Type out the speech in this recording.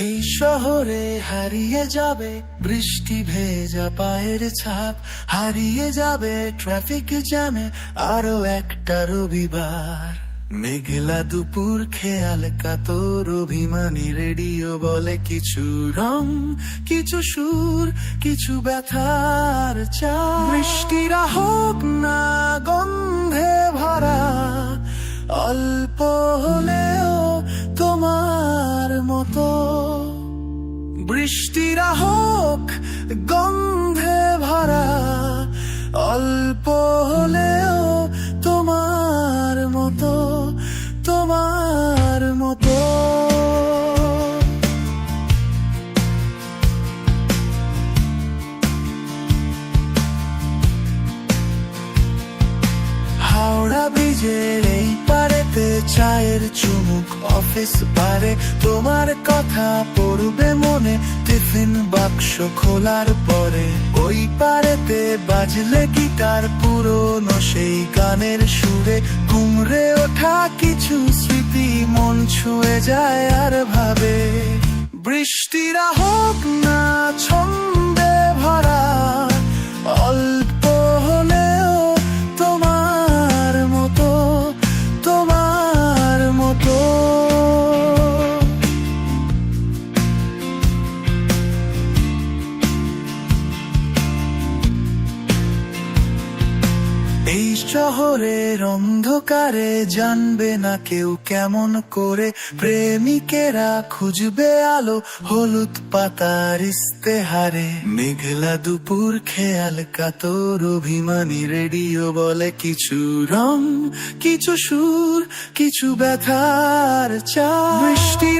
এই শহরে হারিয়ে যাবে বৃষ্টি ভেজা পায়ের ছাপ, হারিয়ে যাবে ট্রাফিক জ্যামে আরও একটা রবিবার। মেঘলা দুপুর খেয়াল কাতর অভিমানী রেডিও বলে কিছু রং, কিছু সুর, কিছু ব্যথার চা বৃষ্টিরা হোক না গন্ধে বৃষ্টিরা হোক গন্ধে ভরা অল্প হলেও তোমার মতো তোমার মতো। হাওড়া ব্রিজের এই পারেতে চায়ের চুমুক অফিস পারে তোমার কথা পড়বে মনে, টিফিন বাক্স খোলার পরে। ওই পারেতে বাজলে গিটার পুরনো সেই গানের সুরে। ঘুমরে ওঠা কিছু স্মৃতি মন ছুঁয়ে যায় আর ভাবে। বৃষ্টিরা হোক না এই শহরের অন্ধকারে জানবে না কেউ কেমন করে প্রেমিকেরা খুঁজবে আলো হলুদ পাতার ইস্তেহারে। মেঘলা দুপুর খেয়াল কাতর অভিমানী রেডিও বলে কিছু রং, কিছু সুর, কিছু ব্যথার চা না